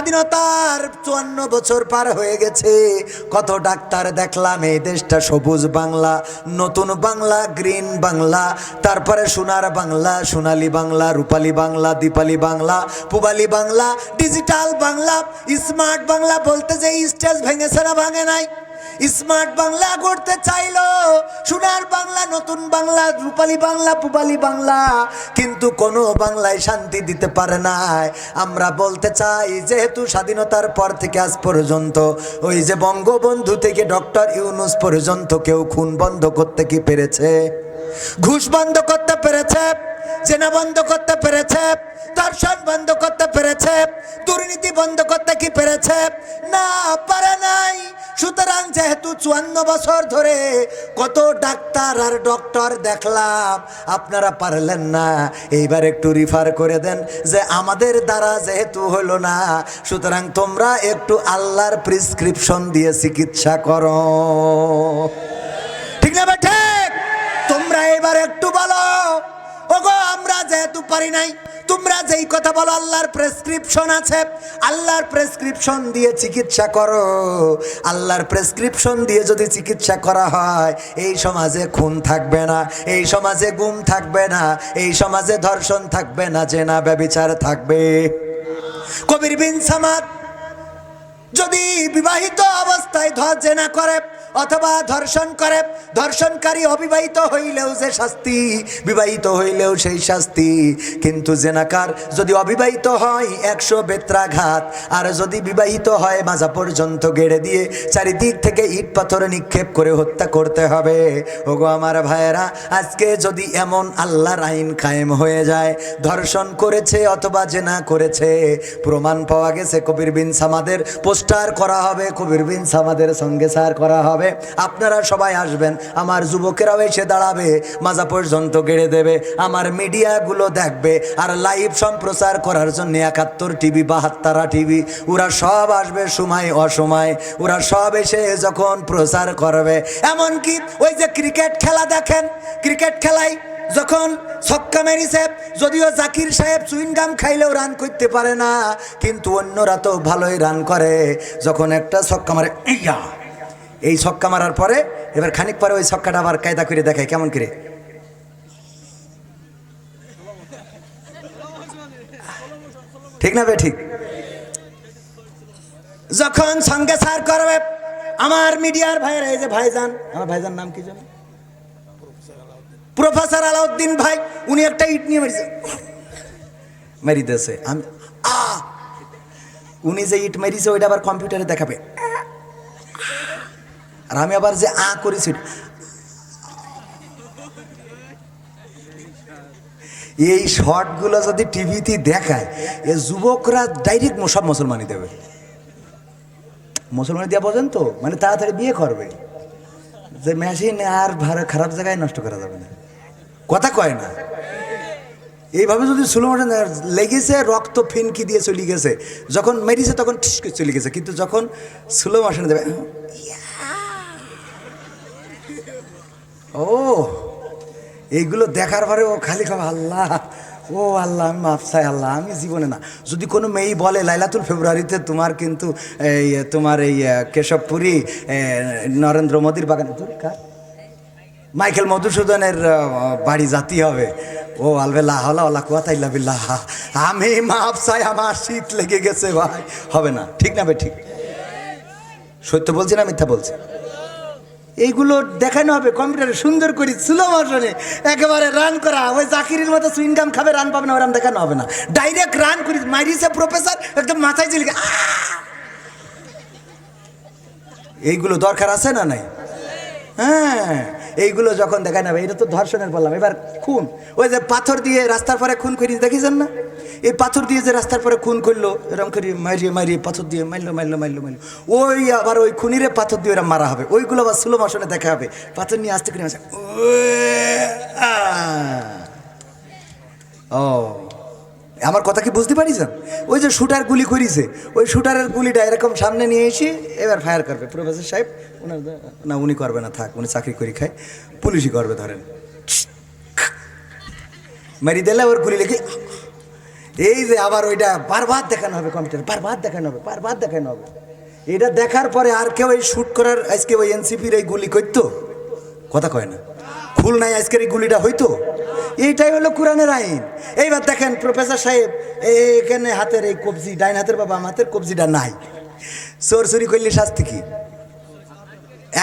স্বাধীনতার চুয়ান্ন বছর পার হয়ে গেছে। কত ডাক্তার দেখলাম এই দেশটা সবুজ বাংলা, নতুন বাংলা, গ্রিন বাংলা, তারপরে সোনার বাংলা, সোনালি বাংলা, রূপালী বাংলা, দীপালি বাংলা, পুবালি বাংলা, ডিজিটাল বাংলা, স্মার্ট বাংলা, বলতে যে স্টেজ ভেঙেছে না, ভাঙে নাই। স্মার্ট বাংলা গড়তে চাইলো। সোনার বাংলা, নতুন বাংলা, রূপালী বাংলা, পুবালি বাংলা। কিন্তু কোনো বাংলায় শান্তি দিতে পারে নাই। আমরা বলতে চাই, যেহেতু স্বাধীনতার পর থেকে আজ পর্যন্ত, ওই যে বঙ্গবন্ধু থেকে ডক্টর ইউনুস পর্যন্ত কেউ খুন বন্ধ করতে কি পেরেছে? ঘুষ বন্ধ করতে পেরেছে? চেনা বন্ধ করতে পেরেছে, দর্শন বন্ধ করতে পেরেছে, দুর্নীতি বন্ধ করতে কি পেরেছে? না, পারে নাই। সুতরাং যেহেতু চুয়ান্ন বছর ধরে কত ডাক্তার আর ডক্টর দেখলাম, আপনারা পারলেন না। এইবার একটু রিফার করে দেন যে আমাদের দ্বারা যেহেতু হলো না, সুতরাং তোমরা একটু আল্লাহর প্রিসক্রিপশন দিয়ে চিকিৎসা করো। পারি নাই। তোমরা যেই কথা বলো, আল্লাহর প্রেসক্রিপশন আছে। আল্লাহর প্রেসক্রিপশন দিয়ে চিকিৎসা করো। আল্লাহর প্রেসক্রিপশন দিয়ে যদি চিকিৎসা করা হয়, এই সমাজে খুন থাকবে না, এই সমাজে গুম থাকবে না, এই সমাজে ধর্ষণ থাকবে না, জেনা ব্যবিচার থাকবে। কবির বিন সামাদ যদি বিবাহিত অবস্থায় ধর্জেনা করে অথবা ধর্ষণ করে, ধর্ষণকারী অবিবাহিত হইলেও যে শাস্তি, বিবাহিত হইলেও সেই শাস্তি। কিন্তু জেনাকার যদি অবিবাহিত হয়, একশো বেত্রাঘাত, আর যদি বিবাহিত হয়, মাজা পর্যন্ত গেড়ে দিয়ে চারিদিক থেকে ইট পাথর নিক্ষেপ করে হত্যা করতে হবে। ওগো আমার ভাইয়েরা, আজকে যদি এমন আল্লাহর আইন কায়েম হয়ে যায়, ধর্ষণ করেছে অথবা জেনা করেছে, প্রমাণ পাওয়া গেছে কবির বিন সামাদের পোস্টার করা হবে, কবির বিন সামাদের সঙ্গে সার করা হবে। আপনারা সবাই আসবেন। আমার যুবকেরাও এসে দাঁড়াবে। মাজা পর্যন্ত গেড়ে দেবে। আমার মিডিয়াগুলো দেখবে। আর লাইভ সম্প্রচার করার জন্য একাত্তর টিভি, বাহাত্তরা টিভি, ওরা সব আসবে সময় অসময়। ওরা সব এসে যখন প্রচার করবে। এমনকি ওই যে ক্রিকেট খেলা দেখেন? ক্রিকেট খেলায় যখন ছক্কা মেরিছে, যদিও জাকির সাহেব চুইনগাম খাইলেও রান করতে পারে না। কিন্তু অন্যরা তো ভালোই রান করে। যখন একটা ছক্কা মারে, ইয়া! এই ছক্কা মারার পরে, এবার খানিক পরে ওই ছক্কাটা আবার কায়দা করে দেখায়, কেমন করে? ঠিক না বে, ঠিক? যখন সঙ্গে সার করবে, আমার মিডিয়ার ভাইয়েরা, এই যে ভাইজান, আমার ভাইজান নাম কি জানো? প্রফেসর আলাউদ্দিন ভাই, উনি একটা ইট নিয়ে মেরেছে। মেরি দেশে আমি, আ! উনি যে ইট মেরিছে, ওইটা আবার কম্পিউটারে দেখাবে। আর আমি আবার যে আ করেছি এই শর্টগুলো যদি টিভিতে দেখায়, এ যুবকরা ডাইরেক্ট সব মুসলমানই দেবে। মুসলমানি দেওয়া বোঝেন তো মানে তাড়াতাড়ি বিয়ে করবে। যে মেশিন আর ভালো খারাপ জায়গায় নষ্ট করা যাবে না। কথা কয় না। এইভাবে যদি স্লো মোশন লেগেছে, রক্ত ফিনকি দিয়ে চলে গেছে। যখন মেরিছে তখন ঠিক চলে গেছে। কিন্তু যখন স্লো মোশনে দেবে ও, এইগুলো দেখার পরে ও খালি খাবে, আল্লাহ, ও আল্লাহ, আমি মাফ চাই, আল্লাহ, আমি জীবনে না। যদি কোনো মেয়ে বলে, লাইলাতুল ফেব্রুয়ারিতে তোমার কিন্তু এই, তোমার এই কেশবপুরী নরেন্দ্র মোদীর বাগানে? মাইকেল মধুসূদনের বাড়ি জাতি হবে। ও আলবে লাহলা আল্লাহ কুয়াতাইল্লা বিল্লাহ। আমি মাপ চাই, আমার শীত লেগে গেছে ভাই। হবে না, ঠিক না ভাই, ঠিক। সত্য বলছি না মিথ্যা বলছি? এইগুলো দেখানো হবে কম্পিউটারে সুন্দর করে স্লো মোশনে একেবারে রান করা। ওই জাকিরের মতো সুইনগাম খাবে রান পাবে না, ওরাম দেখানো হবে না। ডাইরেক্ট রান করি মারিছে প্রফেসর একদম মাথায় চলে এইগুলো দরকার আছে না নাই? হ্যাঁ। এইগুলো যখন দেখা নেবে এটা তো ধর্ষণের বললাম। এবার খুন। ওই যে পাথর দিয়ে রাস্তার পরে খুন করি দেখেছেন না? এই পাথর দিয়ে যে রাস্তার পরে খুন করল, এরম করে মারিয়ে মারিয়ে পাথর দিয়ে মারলো মারলো মারলো মারলো। ওই আবার ওই খুনিরে পাথর দিয়ে ওরা মারা হবে। ওইগুলো আবার স্লো মোশনে দেখা হবে। পাথর নিয়ে আসতে করে। ও। আমার কথা কি বুঝতে পারিছেন ওই যে শুটার গুলি করিছে, ওই শুটারের গুলিটা এরকম সামনে নিয়ে এসে এবার ফায়ার করবে। প্রফেসর সাহেব ওনার না, উনি করবে না, থাক, উনি চাকরি করে খায়, পুলিশই করবে ধরেন। মেরি দিলে ওর গুলি লেগে এই যে আবার ওইটা বারবার দেখানো হবে কম্পিউটার বারবার দেখানো হবে, বারবার দেখানো হবে। এটা দেখার পরে আর কেউ এই শ্যুট করার আজকে ওই এনসিপির এই গুলি করতো কথা কয় না। খুল নাই আজকের এই গুলিটা হইতো? এইটাই হলো কোরআনের আইন। এইবার দেখেন প্রফেসর সাহেব এখানে হাতের এই কবজি, ডাইন হাতের বাবা হাতের কবজিটা নাই। চোর চুরি করলে শাস্তি কি?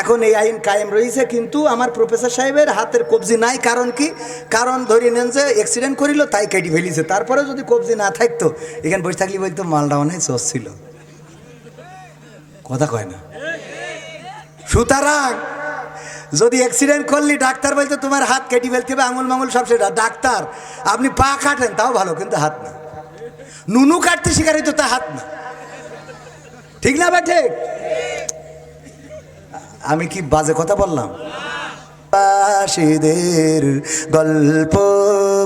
এখন এই আইন কায়েম রয়েছে, কিন্তু আমার প্রফেসর সাহেবের হাতের কবজি নাই, কারণ কি? কারণ ধরে নেন যে অ্যাক্সিডেন্ট করিল, তাই কেটে ফেলিছে। তারপরে যদি কবজি না থাকতো, এখানে বসে থাকলে বলতো, মালটা অনেক চোর ছিল। কথা কয় না। সুতরাং যদি অ্যাক্সিডেন্ট করলি, ডাক্তার বলতে তোমার হাত কেটে ফেলতে হবে, আঙুল মাঙুল সব সেটা। ডাক্তার, আপনি পা কাটেন, তাও ভালো, কিন্তু হাত না। নুনু কাটতে শিকার হইতো তা হাত না। ঠিক না বা ঠিক? আমি কি বাজে কথা বললাম? প্রবাসীদের গল্প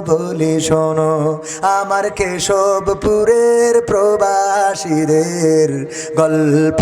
বলি শোনো, আমার কেশবপুরের প্রবাসীদের গল্প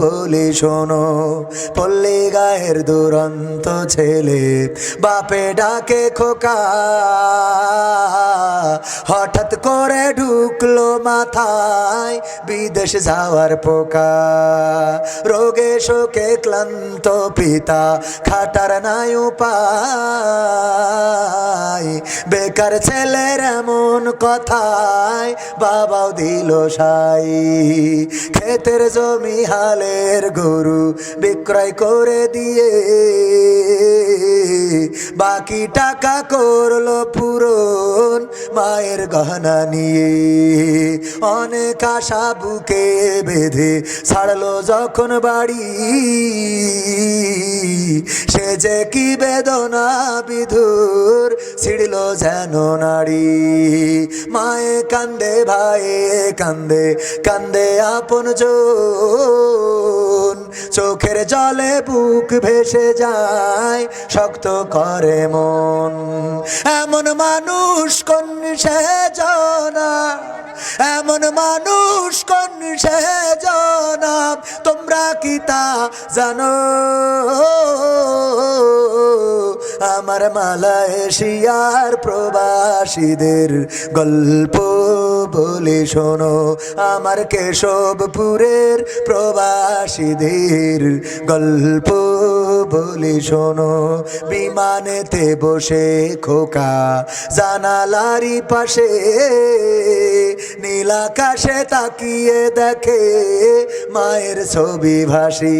বলে শোনো, পল্লী গায়ের দুরন্ত ছেলে, বাপে ডাকে খোকা। হঠাৎ করে ঢুকলো মাথায় বিদেশ যাওয়ার পোকা। রোগে শোকে ক্লান্ত পিতা, খাটার নাই উপায়। বেকার ছেলের এমন কথায় বাবাও দিল সাই। ক্ষেতের জমি হালের গরু বিক্রয় করে দিয়ে বাকি টাকা করল পূরণ মায়ের গহনা নিয়ে। অনেক আশা বুকে বেঁধে ছাড়লো যখন বাড়ি। সে যে কি বেদনা বিধুর ছিড়ল যেন নারী মায়ে কান্দে, ভাইয়ে কান্দে কান্দে আপন চোখের জলে বুক ভেসে যায়, শক্ত করে মন। এমন মানুষ কোন সে জনা? এমন মানুষ কোন সে জনা? তোমরা কি তা জানো? আমার মালয়েশিয়ার প্রবাসীদের গল্প বলে শোনো। আমার কেশবপুরের প্রবাসীদের গল্প বলে শোনো। বিমানেতে বসে খোকা জানালারি পাশে নীল আকাশে তাকিয়ে দেখে মায়ের ছবি ভাসি।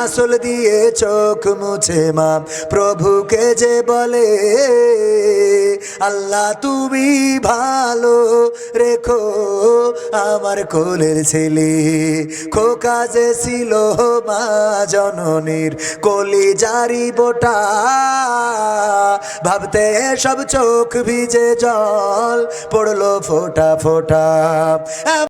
আসল দিয়ে চোখ মুছে মা, প্রভুকে যে বলে, আল্লাহ, তুমি ভালো রেখো আমার কোলের ছেলে। খোকা যে ছিল মা জননীর কলি জারি বোটা, ভাবতে সব চোখ ভিজে জল পড়ল ফোটা ফোটা। ওঠা